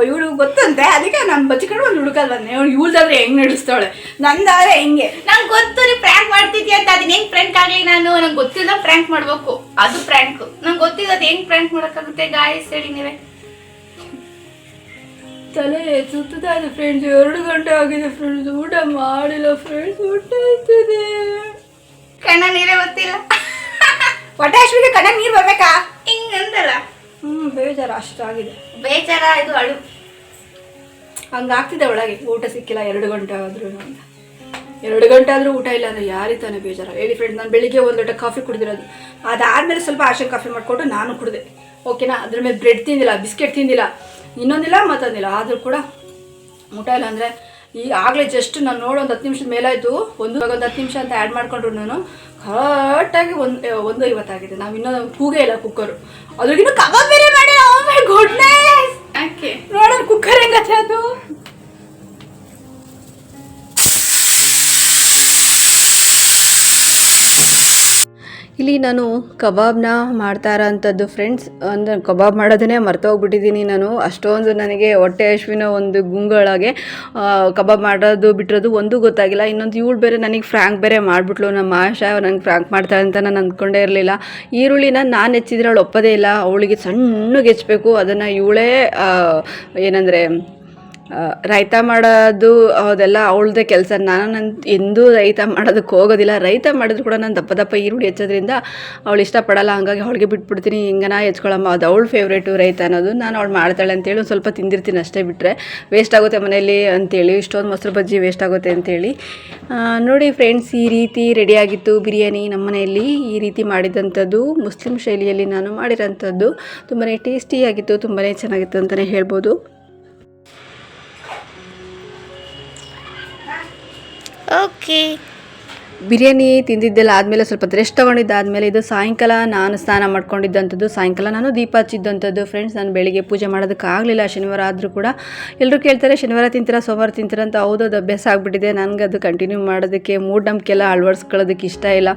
ಇವಳು ಗೊತ್ತಂತೆ ಅದಕ್ಕೆ ನಾನು ಬಚ್ಚಿಕೊಂಡು ಒಂದು ಹುಡುಕಲ್ ಬಂದೆ. ಇವಳು ಇವಳ್ದಾದ್ರೆ ಹೆಂಗೆ ನಡೆಸ್ತಾಳೆ? ನಂದಾದ್ರೆ ಹೆಂಗೆ? ನಂಗೆ ಗೊತ್ತು ನೀ ಪ್ರ್ಯಾಂಕ್ ಮಾಡ್ತಿದ್ಯಾ ಅಂತ ಅದನ್ನ ಹೆಂಗ್ ಪ್ರ್ಯಾಂಕ್ ಆಗಲಿ ನಾನು? ನಂಗೆ ಗೊತ್ತಿಲ್ಲ ಪ್ರ್ಯಾಂಕ್ ಮಾಡಬೇಕು. ಅದು ಪ್ರ್ಯಾಂಕ್ ನಂಗೆ ಗೊತ್ತಿಲ್ಲ ಅದು ಹೆಂಗ್ ಪ್ರ್ಯಾಂಕ್ ಮಾಡೋಕ್ಕಾಗುತ್ತೆ ಗಾಯಸ್ ಹೇಳಿ ನೀವೇ. ತಲೆ ಸುತ್ತದೆ ಅದು ಫ್ರೆಂಡ್ಸ್ ಎರಡು ಗಂಟೆ ಆಗಿದೆ ಫ್ರೆಂಡ್ಸ್ ಊಟ ಮಾಡಿಲ್ಲ ಫ್ರೆಂಡ್ಸ್ ಊಟ ಆಯ್ತದೆ ಕಣ್ಣ ನೀರೇ ಗೊತ್ತಿಲ್ಲ ಹೊಟ್ಟೆ ಕಣ್ಣ ನೀರು ಬರ್ಬೇಕಾ? ಹಿಂಗಂದಲ್ಲ ಹ್ಮ್ ಬೇಜಾರು ಅಷ್ಟಾಗಿದೆ ಬೇಜಾರ ಇದು ಅಳು. ಹಂಗಾಗ್ತಿದೆ ಒಳಗೆ ಊಟ ಸಿಕ್ಕಿಲ್ಲ ಎರಡು ಗಂಟೆ ಆದ್ರೂ ಅಂತ. ಎರಡು ಗಂಟೆ ಆದರೂ ಊಟ ಇಲ್ಲ ಅಂದರೆ ಯಾರಿಗೆ ತಾನೇ ಬೇಜಾರು? ಹೇಳಿ ಫ್ರೆಂಡ್ ನಾನು ಬೆಳಿಗ್ಗೆ ಒಂದು ಲೋಟ ಕಾಫಿ ಕುಡಿದಿರೋದು. ಅದಾದಮೇಲೆ ಸ್ವಲ್ಪ ಆಶೆ ಕಾಫಿ ಮಾಡಿಕೊಟ್ಟು ನಾನು ಕುಡಿದೆ. ಓಕೆನಾ ಅದ್ರ ಮೇಲೆ ಬ್ರೆಡ್ ತಿಂದಿಲ್ಲ ಬಿಸ್ಕೆಟ್ ತಿಂದಿಲ್ಲ ಇನ್ನೊಂದಿಲ್ಲ ಮತ್ತೊಂದಿಲ್ಲ. ಆದರೂ ಕೂಡ ಊಟ ಇಲ್ಲ ಅಂದರೆ ಈ ಆಗಲೇ ಜಸ್ಟ್ ನಾನು ನೋಡೋ ಒಂದು ಹತ್ತು ನಿಮಿಷದ ಮೇಲಾಯಿತು. ಒಂದು ಒಂದು ಹತ್ತು ನಿಮಿಷ ಅಂತ ಆ್ಯಡ್ ಮಾಡಿಕೊಂಡ್ರು ನಾನು. ಕರೆಕ್ಟಾಗಿ ಒಂದು ಒಂದು ಇವತ್ತಾಗಿದೆ ನಾವು ಇನ್ನೊಂದು ಕೂಗೇ ಇಲ್ಲ ಕುಕ್ಕರು ಅದ್ರಿಗಿನ್ನೂ ಕಬಾಬ್ ಬೇರೆ ಮಾಡಿ Oh ಗುಡ್ನೆಸ್ ಯಾಕೆ? ನೋಡೋಣ ಕುಕ್ಕರ್ ಹೆಂಗತ್ತೆ ಅದು. ಇಲ್ಲಿ ನಾನು ಕಬಾಬ್ನ ಮಾಡ್ತಾ ಇರೋಂಥದ್ದು ಫ್ರೆಂಡ್ಸ್ ಅಂದರೆ ಕಬಾಬ್ ಮಾಡೋದನ್ನೇ ಮರ್ತೋಗ್ಬಿಟ್ಟಿದ್ದೀನಿ ನಾನು. ಅಷ್ಟೊಂದು ನನಗೆ ಹೊಟ್ಟೆ ಹಶ್ವಿನ ಒಂದು ಗುಂಗಳಾಗೆ ಕಬಾಬ್ ಮಾಡೋದು ಬಿಟ್ಟಿರೋದು ಒಂದೂ ಗೊತ್ತಾಗಿಲ್ಲ. ಇನ್ನೊಂದು ಇವಳು ಬೇರೆ ನನಗೆ ಫ್ರ್ಯಾಂಕ್ ಬೇರೆ ಮಾಡಿಬಿಟ್ಲು. ನಮ್ಮ ಆಶಾ ನಂಗೆ ಫ್ರ್ಯಾಂಕ್ ಮಾಡ್ತಾಳೆ ಅಂತ ನಾನು ಅಂದ್ಕೊಂಡೇ ಇರಲಿಲ್ಲ. ಈರುಳ್ಳಿನ ನಾನು ಹೆಚ್ಚಿದ್ರೆ ಅವಳು ಒಪ್ಪದೇ ಇಲ್ಲ. ಅವಳಿಗೆ ಸಣ್ಣಗೆ ಹೆಚ್ಚಬೇಕು. ಅದನ್ನು ಇವಳೇ ಏನಂದರೆ ರೈತ ಮಾಡೋದು, ಅದೆಲ್ಲ ಅವಳದೇ ಕೆಲಸ. ನಾನು ನನ್ನ ಎಂದೂ ರೈತ ಮಾಡೋದಕ್ಕೆ ಹೋಗೋದಿಲ್ಲ. ರೈತ ಮಾಡಿದ್ರು ಕೂಡ ನಾನು ದಪ್ಪ ದಪ್ಪ ಈರುಳ್ಳಿ ಹೆಚ್ಚೋದ್ರಿಂದ ಅವಳು ಇಷ್ಟಪಡಲ್ಲ. ಹಂಗಾಗಿ ಅವಳಿಗೆ ಬಿಟ್ಬಿಡ್ತೀನಿ. ಹಿಂಗನ ಹೆಚ್ಕೊಳಮ್ಮ ಅದು ಅವಳು ಫೇವ್ರೇಟು ರೈತ ಅನ್ನೋದು ನಾನು ಅವಳು ಮಾಡ್ತಾಳೆ ಅಂತೇಳಿ ಒಂದು ಸ್ವಲ್ಪ ತಿಂದಿರ್ತೀನಿ ಅಷ್ಟೇ ಬಿಟ್ಟರೆ ವೇಸ್ಟ್ ಆಗುತ್ತೆ ಮನೆಯಲ್ಲಿ ಅಂತೇಳಿ. ಇಷ್ಟೊಂದು ಮೊಸರು ಬಜ್ಜಿ ವೇಸ್ಟ್ ಆಗುತ್ತೆ ಅಂತೇಳಿ. ನೋಡಿ ಫ್ರೆಂಡ್ಸ್ ಈ ರೀತಿ ರೆಡಿಯಾಗಿತ್ತು ಬಿರಿಯಾನಿ ನಮ್ಮ ಮನೆಯಲ್ಲಿ. ಈ ರೀತಿ ಮಾಡಿದಂಥದ್ದು, ಮುಸ್ಲಿಂ ಶೈಲಿಯಲ್ಲಿ ನಾನು ಮಾಡಿರೋಂಥದ್ದು ತುಂಬಾ ಟೇಸ್ಟಿಯಾಗಿತ್ತು ತುಂಬಾ ಚೆನ್ನಾಗಿತ್ತು ಅಂತಲೇ ಹೇಳ್ಬೋದು. ಓಕೆ ಬಿರಿಯಾನಿ ತಿಂದಿದ್ದೆಲ್ಲ ಆದಮೇಲೆ ಸ್ವಲ್ಪ ರೆಸ್ಟ್ ತೊಗೊಂಡಿದ್ದಾದಮೇಲೆ ಇದು ಸಾಯಂಕಾಲ ನಾನು ಸ್ನಾನ ಮಾಡ್ಕೊಂಡಿದ್ದಂಥದ್ದು, ಸಾಯಂಕಾಲ ನಾನು ದೀಪ ಹಚ್ಚಿದ್ದಂಥದ್ದು. ಫ್ರೆಂಡ್ಸ್ ನಾನು ಬೆಳಿಗ್ಗೆ ಪೂಜೆ ಮಾಡೋದಕ್ಕಾಗಲಿಲ್ಲ. ಶನಿವಾರ ಆದರೂ ಕೂಡ ಎಲ್ಲರೂ ಕೇಳ್ತಾರೆ, ಶನಿವಾರ ತಿಂತೀರಾ, ಸೋಮವಾರ ತಿಂತೀರ ಅಂತ ಹೌದು ಅದು ಅಭ್ಯಾಸ ಆಗಿಬಿಟ್ಟಿದೆ. ನನಗೆ ಅದು ಕಂಟಿನ್ಯೂ ಮಾಡೋದಕ್ಕೆ ಮೂಢನಂಬಿಕೆಲ್ಲ ಅಳವಡಿಸ್ಕೊಳ್ಳೋದಕ್ಕೆ ಇಷ್ಟ ಇಲ್ಲ.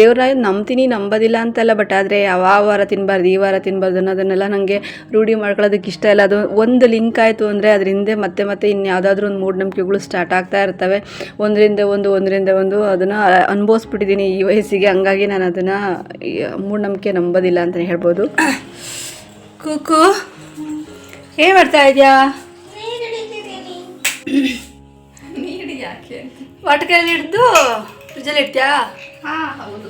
ದೇವ್ರ ನಂಬ್ತೀನಿ, ನಂಬೋದಿಲ್ಲ ಅಂತಲ್ಲ ಬಟ್ ಆದರೆ ಯಾವ ವಾರ ತಿನ್ನಬಾರ್ದು ಈ ವಾರ ತಿನ್ನಬಾರ್ದು ಅನ್ನೋದನ್ನೆಲ್ಲ ನನಗೆ ರೂಢಿ ಮಾಡ್ಕೊಳ್ಳೋದಕ್ಕೆ ಇಷ್ಟ ಇಲ್ಲ. ಅದು ಒಂದು ಲಿಂಕ್ ಆಯಿತು ಅಂದರೆ ಅದರಿಂದ ಮತ್ತೆ ಮತ್ತೆ ಇನ್ಯಾವುದಾದ್ರೂ ಒಂದು ಮೂಢನಂಬಿಕೆಗಳು ಸ್ಟಾರ್ಟ್ ಆಗ್ತಾ ಇರ್ತವೆ. ಒಂದರಿಂದ ಒಂದು ಒಂದರಿಂದ ಒಂದು, ಅದನ್ನು ಅನುಭವಿಸ್ಬಿಟ್ಟಿದ್ದೀನಿ ಈ ವಯಸ್ಸಿಗೆ ಹಂಗಾಗಿ ನಾನು ಅದನ್ನು ಮೂಢನಂಬಿಕೆ ನಂಬೋದಿಲ್ಲ ಅಂತ ಹೇಳ್ಬೋದು. ಕುಕು ಏನು ಮಾಡ್ತಾ ಇದೆಯಾ? ವಾಟಕಲ್ಲಿ ಹಿಡ್ದು ಫ್ರಿಜ್ಜಲ್ಲಿ ಇಡ್ತೀಯಾ? ಹಾಂ ಹೌದು.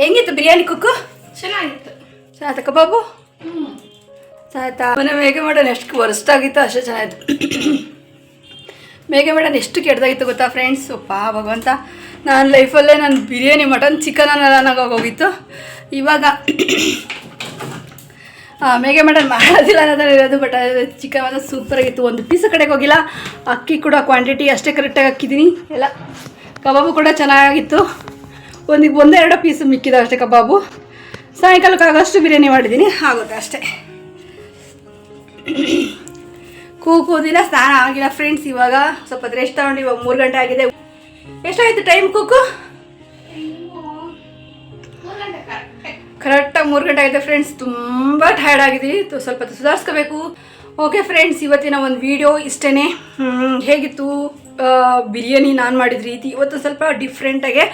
ಹೆಂಗಿತ್ತು ಬಿರಿಯಾನಿ ಕುಕ್ಕು? ಚೆನ್ನಾಗಿತ್ತು. ಸಾತ ಕಬಾಬು? ಹ್ಞೂ ಸಾಯ್ತಾ ಮನೆ ಹೇಗೆ ಮಾಡೋಣ ಎಷ್ಟು ವರ್ಸ್ಟ್ ಆಗಿತ್ತು ಅಷ್ಟೇ ಚೆನ್ನಾಗಿತ್ತು. ಮೇಘ ಮೇಡಮ್ ಎಷ್ಟು ಕೆಟ್ಟದಾಗಿತ್ತು ಗೊತ್ತಾ ಫ್ರೆಂಡ್ಸ್ ಒಪ್ಪ ಭಗವಂತ. ನಾನು ಲೈಫಲ್ಲೇ ನಾನು ಬಿರಿಯಾನಿ ಮಟನ್ ಚಿಕನ್ ಅನ್ನೋದಾಗ ಹೋಗಿತ್ತು. ಇವಾಗ ಮೇಘ ಮಟನ್ ಮಾಡೋದಿಲ್ಲ ಅನ್ನೋದಾದ್ರೆ ಇರೋದು ಬಟ್ ಚಿಕನ್ ಮಾತ್ರ ಸೂಪರಾಗಿತ್ತು ಒಂದು ಪೀಸ್ ಕಡೆಗೆ ಹೋಗಿಲ್ಲ. ಅಕ್ಕಿ ಕೂಡ ಕ್ವಾಂಟಿಟಿ ಅಷ್ಟೇ ಕರೆಕ್ಟಾಗಿ ಹಾಕಿದ್ದೀನಿ ಎಲ್ಲ ಕಬಾಬು ಕೂಡ ಚೆನ್ನಾಗಿತ್ತು. ಒಂದಿಗೆ ಒಂದೆರಡು ಪೀಸ್ ಮಿಕ್ಕಿದ ಅಷ್ಟೇ ಕಬಾಬು. ಸಾಯಂಕಾಲಕ್ಕೆ ಆಗೋಷ್ಟು ಬಿರಿಯಾನಿ ಮಾಡಿದ್ದೀನಿ ಆಗುತ್ತೆ ಅಷ್ಟೇ. ದಿನ ಸ್ನಾನ ಆಗಿಲ್ಲ. ಫ್ರೆಂಡ್ಸ್ ಇವಾಗ ಸ್ವಲ್ಪ ರೆಸ್ಟ್ ತಗೊಂಡು ಇವಾಗ ಮೂರು ಗಂಟೆ ಆಗಿದೆ. ಎಷ್ಟಾಯ್ತು ಟೈಮ್ ಕೂಕು ಕರೆಕ್ಟಾಗಿ ಮೂರು ಗಂಟೆ ಆಗಿದೆ ಫ್ರೆಂಡ್ಸ್ ತುಂಬ ಟಯರ್ಡ್ ಆಗಿದ್ದೀವಿ. ಸ್ವಲ್ಪ ಸುಧಾರಿಸ್ಕೋಬೇಕು. ಓಕೆ ಫ್ರೆಂಡ್ಸ್ ಇವತ್ತಿನ ಒಂದು ವಿಡಿಯೋ ಇಷ್ಟೇ ಹೇಗಿತ್ತು? ಬಿರಿಯಾನಿ ನಾನು ಮಾಡಿದ ರೀತಿ. ಇವತ್ತು ಸ್ವಲ್ಪ ಡಿಫ್ರೆಂಟಾಗೆ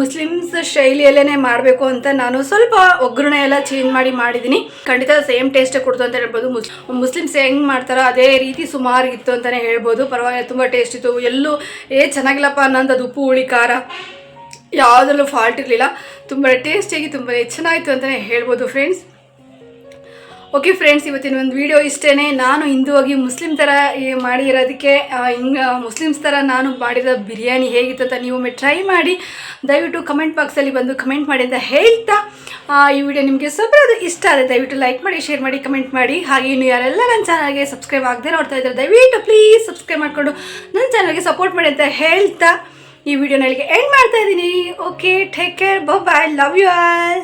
ಮುಸ್ಲಿಮ್ಸ್ ಶೈಲಿಯಲ್ಲೇ ಮಾಡಬೇಕು ಅಂತ ನಾನು ಸ್ವಲ್ಪ ಒಗ್ಗರಣೆ ಎಲ್ಲ ಚೇಂಜ್ ಮಾಡಿ ಮಾಡಿದ್ದೀನಿ ಖಂಡಿತ ಸೇಮ್ ಟೇಸ್ಟೇ ಕೊಡ್ತು ಅಂತ ಹೇಳ್ಬೋದು. ಮುಸ್, ಮುಸ್ಲಿಮ್ಸ್ ಹೆಂಗೆ ಮಾಡ್ತಾರೋ, ಅದೇ ರೀತಿ ಸುಮಾರು ಇತ್ತು ಅಂತಲೇ ಹೇಳ್ಬೋದು. ಪರವಾಗಿಲ್ಲ, ತುಂಬ ಟೇಸ್ಟ್ ಇತ್ತು. ಎಲ್ಲೂ, ಏ, ಚೆನ್ನಾಗಿಲ್ಲಪ್ಪ ಅನ್ನೋಂಥದ್ದು ಉಪ್ಪು, ಹುಳಿ, ಖಾರ. ಯಾವುದರಲ್ಲೂ ಫಾಲ್ಟ್ ಇರಲಿಲ್ಲ. ತುಂಬ ಟೇಸ್ಟಿಯಾಗಿ ತುಂಬ ಚೆನ್ನಾಗಿತ್ತು ಅಂತಲೇ ಹೇಳ್ಬೋದು ಫ್ರೆಂಡ್ಸ್ ಓಕೆ ಫ್ರೆಂಡ್ಸ್ ಇವತ್ತಿನ ಒಂದು ವಿಡಿಯೋ ಇಷ್ಟೇ ನಾನು ಹಿಂದೂ ಆಗಿ ಮುಸ್ಲಿಂ ಥರ ಮಾಡಿರೋದಕ್ಕೆ ಹಿಂಗೆ ಮುಸ್ಲಿಮ್ಸ್ ಥರ ನಾನು ಮಾಡಿರೋ ಬಿರಿಯಾನಿ ಹೇಗಿತ್ತು ಒಮ್ಮೆ ಟ್ರೈ ಮಾಡಿ, ದಯವಿಟ್ಟು ಕಮೆಂಟ್ ಬಾಕ್ಸಲ್ಲಿ ಬಂದು ಕಮೆಂಟ್ ಮಾಡಿ ಅಂತ ಹೇಳ್ತಾ ಈ ವಿಡಿಯೋ ನಿಮಗೆ ಸ್ವಲ್ಪ ಅದು ಇಷ್ಟ ಆದರೆ ದಯವಿಟ್ಟು ಲೈಕ್ ಮಾಡಿ ಶೇರ್ ಮಾಡಿ ಕಮೆಂಟ್ ಮಾಡಿ. ಹಾಗೆ ಇನ್ನು ಯಾರೆಲ್ಲ ನನ್ನ ಚಾನಲ್ಗೆ ಸಬ್ಸ್ಕ್ರೈಬ್ ಆಗದೆ ನೋಡ್ತಾ ಇದ್ದಾರೆ ದಯವಿಟ್ಟು ಪ್ಲೀಸ್ ಸಬ್ಸ್ಕ್ರೈಬ್ ಮಾಡಿಕೊಂಡು ನನ್ನ ಚಾನಲ್ಗೆ ಸಪೋರ್ಟ್ ಮಾಡಿ ಅಂತ ಹೇಳ್ತಾ, ಈ ವಿಡಿಯೋನ ಇಲ್ಲಿಗೆ ಎಂಡ್ ಮಾಡ್ತಾ ಇದ್ದೀನಿ. Okay take care bye love you all